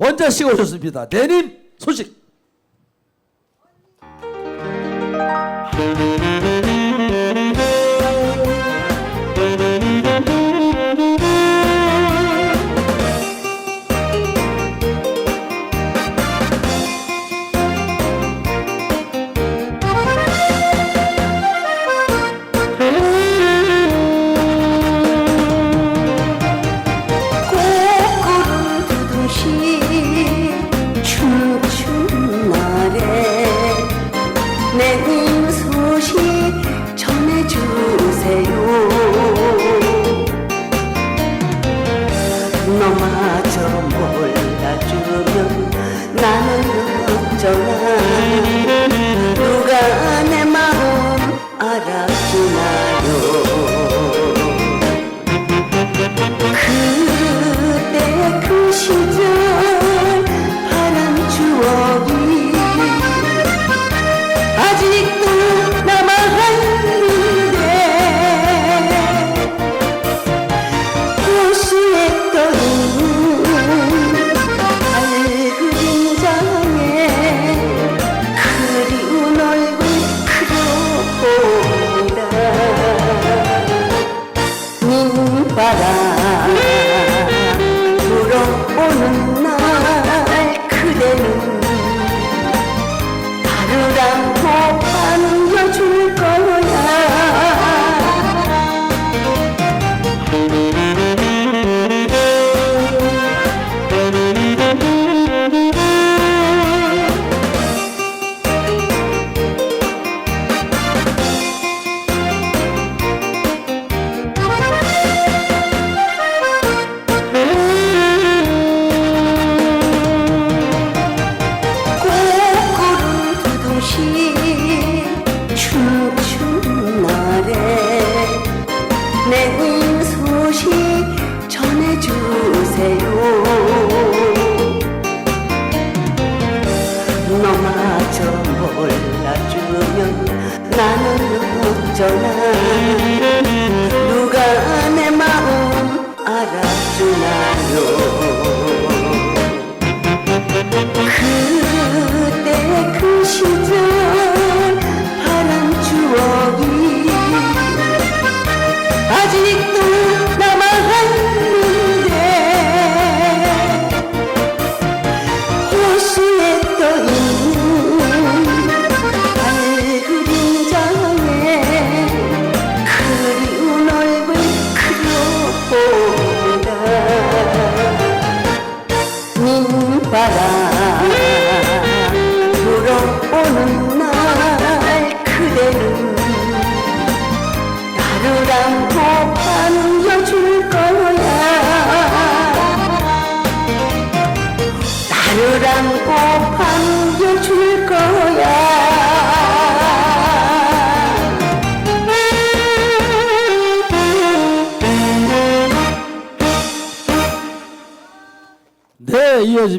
원자씨 오셨습니다. 대님 소식. the parar. 어쩌나 누가 내 마음 알아주나요? 그때 그 시절 파란 추억이 아직도 Hey, hoje.